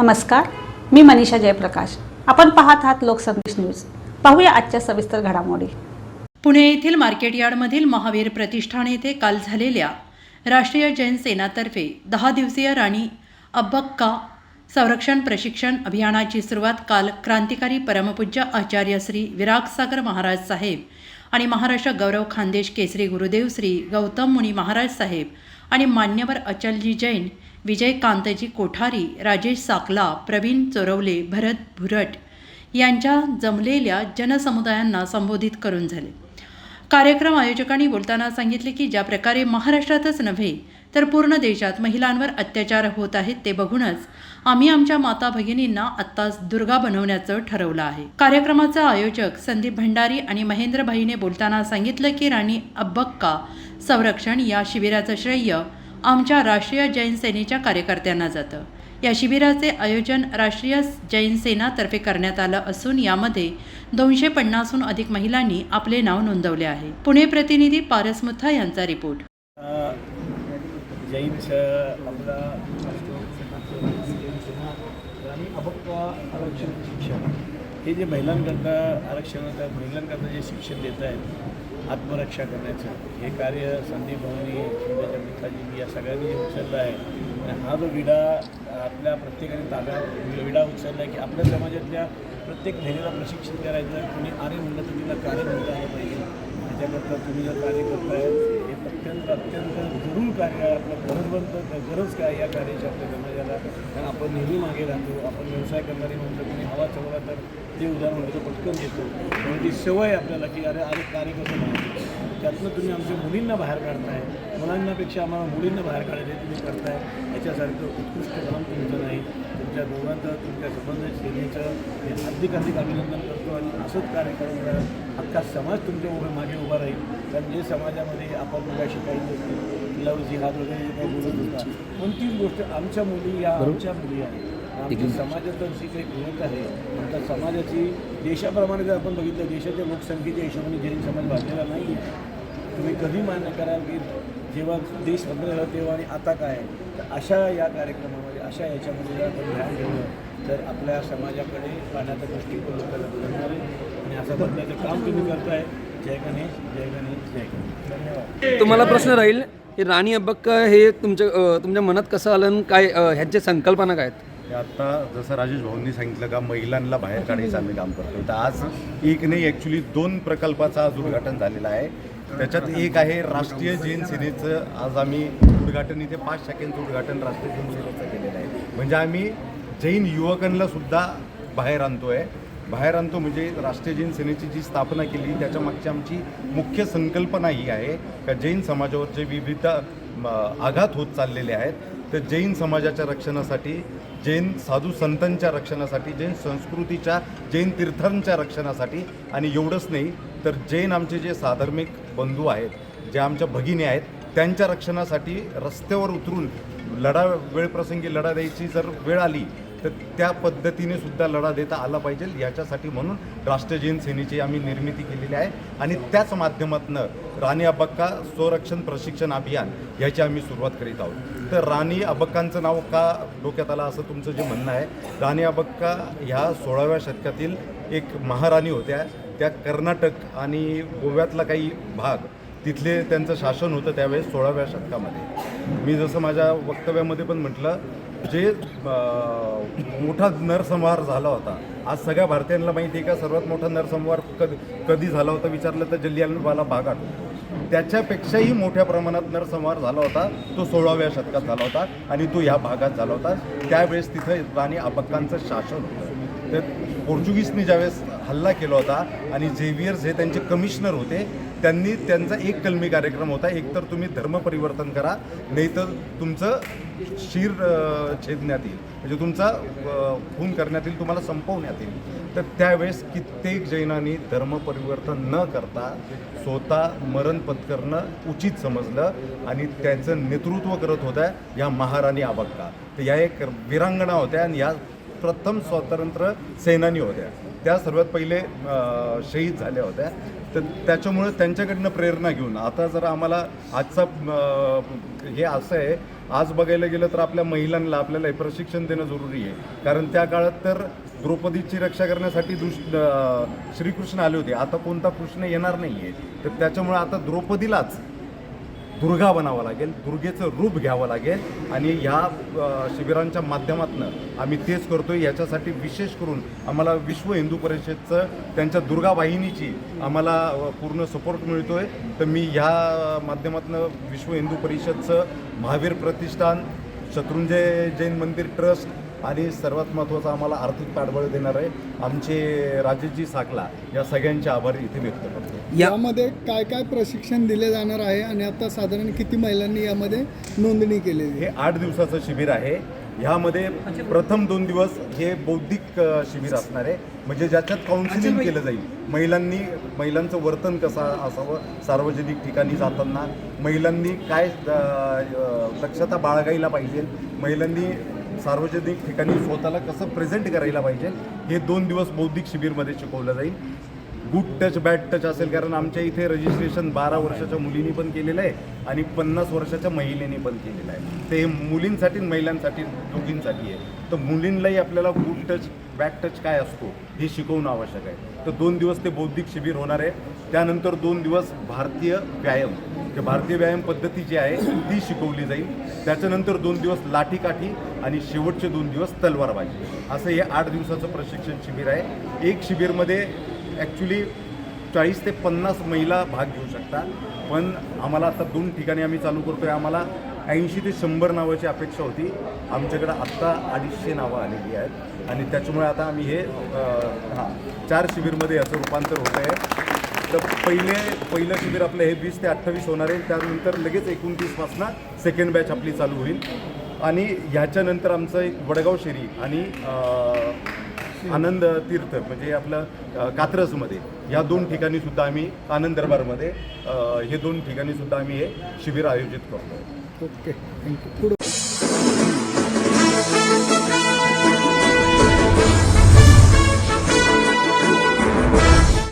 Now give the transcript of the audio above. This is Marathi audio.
नमस्कार मी मनीषा जयप्रकाश. आपण पाहत आहात लोकसंदेश न्यूज. पाहूया आजच्या सविस्तर घडामोडी. पुणे येथील मार्केट यार्डमधील महावीर प्रतिष्ठान येथे काल झालेल्या राष्ट्रीय जैन सेनातर्फे दहा दिवसीय राणी अब्बक्का संरक्षण प्रशिक्षण अभियानाची सुरुवात काल क्रांतिकारी परमपूज्य आचार्य श्री विरागसागर महाराज साहेब आणि महाराष्ट्र गौरव खानदेश केसरी गुरुदेव श्री गौतम मुनी महाराज साहेब आणि मान्यवर अचलजी जैन विजयकांतजी कोठारी राजेश साकला प्रवीण चोरवले भरत भुरट यांच्या जमलेल्या जनसमुदायांना संबोधित करून झाले. कार्यक्रम आयोजकांनी बोलताना सांगितले की ज्या प्रकारे महाराष्ट्रातच नव्हे तर पूर्ण देशात महिलांवर अत्याचार होत आहेत ते बघूनच आम्ही आमच्या माता भगिनींना आत्ताच दुर्गा बनवण्याचं ठरवलं आहे. कार्यक्रमाचा आयोजक संदीप भंडारी आणि महेंद्रभाईने बोलताना सांगितलं की राणी अब्बक्का संरक्षण या शिबिराचं श्रेय आमच्या राष्ट्रीय जैन सेनेच्या कार्यकर्त्यांना जातं. या शिबिराचे आयोजन राष्ट्रीय जैन सेनातर्फे करण्यात आलं असून यामध्ये दोनशे पन्नासहून अधिक महिलांनी आपले नाव नोंदवले आहे. पुणे प्रतिनिधी पारस मुथा यांचा रिपोर्ट. जैन आरक्षण शिक्षण हे जे महिलांकरता आरक्षणाकरता महिलांकरता जे शिक्षण देत आहेत आत्मरक्षा करण्याचं हे कार्य संदीप भवनी शिंदेच्या मित्राजी या सगळ्यांनी उचललं आहे आणि हा जो विडा आपल्या प्रत्येकाने ताब्यात विडा उचलला आहे की आपल्या समाजातल्या प्रत्येक महिलेला प्रशिक्षण करायचं कुणी आरे म्हणलं तर तिला कार्य म्हणता आलं पाहिजे. त्याकरता तुम्ही जर कार्य करताय हे अत्यंत अत्यंत जरूर कार्य आहे. आपलं गरजवंत गरज काय या कार्याची आपल्या समाजाला कारण आपण नेहमी मागे राहतो आपण व्यवसाय करणारी म्हणतो तुम्ही हवा चवला तर ते उदाहरण म्हणतो पटकन घेतो म्हणजे ती सवय आपल्याला की अरे अरे कार्य कसं माहिती त्यातनं तुम्ही आमच्या मुलींना बाहेर काढताय. मुलांनापेक्षा आम्हाला मुलींना बाहेर काढायचे तुम्ही करताय. याच्यासारखं उत्कृष्ट काम तुमचं नाही. तुमच्या दोघांचं तुमच्या संबंध सेनेचं मी हार्दिक हार्दिक अभिनंदन करतो आणि असंच कार्य करत राहा अख्खा समाज तुमच्या उभे मागे उभा राहील. कारण जे समाजामध्ये आपण मुला शिकायचं असते लव जिहाद वगैरे जे काही बोलत होता कोणतीच गोष्ट आमच्या मुली या आमच्या मुली आहेत. आमच्या समाजात जी काही ग्रोथ आहे आमच्या समाजाची देशाप्रमाणे जर आपण बघितलं देशाच्या लोकसंख्येच्या हिशोबाने जैन समाज वाढलेला नाही आहे तुम्ही कधी मान्य कराल की जेव्हा देश झाला तेव्हा आणि आता काय आहे? तर अशा या कार्यक्रमामध्ये अशा याच्यामध्ये जर आपण ध्यान ठेवलं तर आपल्या समाजाकडे पाहण्याचा दृष्टिकोन लोकांना बदलणार आहे. आणि असं बदलायचं काम तुम्ही करताय. जय गणेश जय गणेश जय गणेश. धन्यवाद. तुम्हाला प्रश्न राहील की राणी अब्बक्का हे तुमच्या तुमच्या मनात कसं आलं आणि काय ह्यांच्या संकल्पना काय आहेत? हे आता जसं राजेश भाऊंनी सांगितलं का महिलांना बाहेर काढायचं आम्ही काम करतो तर आज एक नाही ॲक्च्युली दोन प्रकल्पाचं आज उद्घाटन झालेलं आहे. त्याच्यात एक आहे राष्ट्रीय जैन सेनेचं. आज आम्ही उद्घाटन इथे पाच शाखेंचं उद्घाटन राष्ट्रीय जैन सेनेचं केलेलं आहे. म्हणजे आम्ही जैन युवकांना सुद्धा बाहेर आणतो आहे बाहेर आणतो म्हणजे राष्ट्रीय जैन सेनेची जी स्थापना केली त्याच्या मागची आमची मुख्य संकल्पना ही आहे का जैन समाजावर जे विविध आघात होत चाललेले आहेत तर जैन समाजाच्या रक्षणासाठी जैन साधू संतांच्या रक्षणासाठी जैन संस्कृतीच्या जैन तीर्थांच्या रक्षणासाठी आणि एवढंच नाही तर जैन आमचे जे साधर्मिक बंधू आहेत जे आमच्या भगिनी आहेत त्यांच्या रक्षणासाठी रस्त्यावर उतरून लढा वेळप्रसंगी लढा द्यायची जर वेळ आली तर त्या पद्धतीने सुद्धा लढा देता आला पाहिजे. याच्यासाठी म्हणून राष्ट्रीय जैन सेनेची आम्ही निर्मिती केलेली आहे. आणि त्याच माध्यमातून राणी अबक्का स्वरक्षण प्रशिक्षण अभियान याची आम्ही सुरुवात करीत आहोत. तर राणी अबक्कांचं नाव का डोक्यात आलं असं तुमचं जे म्हणणं आहे राणी अबक्का ह्या सोळाव्या शतकातील एक महाराणी होत्या. त्या कर्नाटक आणि गोव्यातला काही भाग तिथले त्यांचं शासन होतं त्यावेळेस सोळाव्या शतकामध्ये. मी जसं माझ्या वक्तव्यामध्ये पण म्हटलं जे मोठा नरसंहार झाला होता आज सगळ्या भारतीयांना माहिती आहे का सर्वात मोठा नरसंहार कधी कधी झाला होता विचारलं तर जलियानवाला भाग आठवतो त्याच्यापेक्षाही मोठ्या प्रमाणात नरसंहार झाला होता तो सोळाव्या शतकात झाला होता आणि तो ह्या भागात झाला होता. त्यावेळेस तिथं राणी अबक्कांचं शासन होतं. तर पोर्चुगीजने ज्यावेळेस हल्ला केला होता आणि झेवियर्स हे त्यांचे कमिशनर होते त्यांनी त्यांचा एक कलमी कार्यक्रम होता. एकतर तुम्ही धर्म परिवर्तन करा नाहीतर तुमचं शिर छेदण्यात येईल. म्हणजे तुमचा खून करण्यात येईल तुम्हाला संपवण्यात येईल. तर त्यावेळेस कित्येक जैनांनी धर्म परिवर्तन न करता स्वतः मरण पत्करणं उचित समजलं आणि त्यांचं नेतृत्व करत होत्या या महाराणी आबक्का तर या एक वीरांगणा होत्या आणि या प्रथम स्वातंत्र्य सेनानी होत्या. त्या सर्वात पहिले शहीद झाल्या होत्या. तर त्याच्यामुळे त्यांच्याकडनं प्रेरणा घेऊन आता जर आम्हाला आजचा हे असं आहे आज बघायला गेलं तर आपल्या महिलांना आपल्याला हे प्रशिक्षण देणं जरुरी आहे. कारण त्या काळात तर द्रौपदीची रक्षा करण्यासाठी दुष श्रीकृष्ण आले होते. आता कोणता कृष्ण येणार नाही आहे तर त्याच्यामुळे आता द्रौपदीलाच दुर्गा बनावं लागेल दुर्गेचं रूप घ्यावं लागेल आणि ह्या शिबिरांच्या माध्यमातून आम्ही तेच करतोय. याच्यासाठी विशेष करून आम्हाला विश्व हिंदू परिषदचं त्यांच्या दुर्गा वाहिनीची आम्हाला पूर्ण सपोर्ट मिळतो आहे तर मी ह्या माध्यमातून विश्व हिंदू परिषदचं महावीर प्रतिष्ठान शत्रुंजय जैन मंदिर ट्रस्ट आणि सर्वात महत्त्वाचं आम्हाला आर्थिक पाठबळ देणार आहे. आमचे राजेशजी साकला या सगळ्यांचे आभार इथे व्यक्त करतो. यामध्ये काय काय प्रशिक्षण दिले जाणार आहे आणि आता साधारण किती महिलांनी यामध्ये नोंदणी केलेली आहे? हे आठ दिवसाचं शिबिर आहे. ह्यामध्ये प्रथम दोन दिवस हे बौद्धिक शिबिर असणार आहे. म्हणजे ज्याच्यात काउन्सिलिंग केलं जाईल. महिलांनी महिलांचं वर्तन कसं असावं सार्वजनिक ठिकाणी जाताना महिलांनी काय दक्षता बाळगायला पाहिजे महिलांनी सार्वजनिक ठिकाणी स्वतःला कसं प्रेझेंट करायला पाहिजे हे दोन दिवस बौद्धिक शिबिरमध्ये शिकवलं जाईल. गुड टच बॅड टच असेल कारण आमच्या इथे रजिस्ट्रेशन बारा वर्षाच्या मुलींनी पण केलेलं आहे आणि पन्नास वर्षाच्या महिलेने पण केलेलं आहे. ते मुलींसाठी महिलांसाठी दोघींसाठी आहे. तर मुलींनाही आपल्याला गुड टच बॅड टच काय असतो हे शिकवणं आवश्यक आहे. तर दोन दिवस ते बौद्धिक शिबिर होणार आहे. त्यानंतर दोन दिवस भारतीय व्यायाम जे भारतीय व्यायाम पद्धती जी आहे ती शिकवली जाईल. त्याच्यानंतर दोन दिवस लाठीकाठी आणि शेवटचे दोन दिवस तलवारबाजी. असं हे आठ दिवसाचं प्रशिक्षण शिबिर आहे. एक शिबिरमध्ये ॲक्च्युली चाळीस ते पन्नास महिला भाग घेऊ शकतात. पण आम्हाला आता दोन ठिकाणी आम्ही चालू करतो आहे आम्हाला ऐंशी ते शंभर नावाची अपेक्षा होती. आमच्याकडं आत्ता अडीचशे नावं आलेली आहेत. आणि त्याच्यामुळे आता आम्ही हे हां चार शिबिरमध्ये याचं रूपांतर होत आहे तर पहिले पहिलं शिबिर आपलं हे वीस ते अठ्ठावीस होणार आहे. त्यानंतर लगेच एकोणतीसपासनं सेकंड बॅच आपली चालू होईल. आणि ह्याच्यानंतर आमचं एक वडगाव शेरी आणि आनंद तीर्थ म्हणजे आपलं कात्रजमध्ये. या दोन ठिकाणी सुद्धा आम्ही आनंद दरबारमध्ये हे दोन ठिकाणी सुद्धा आम्ही हे शिबिर आयोजित करतो. Okay thank you.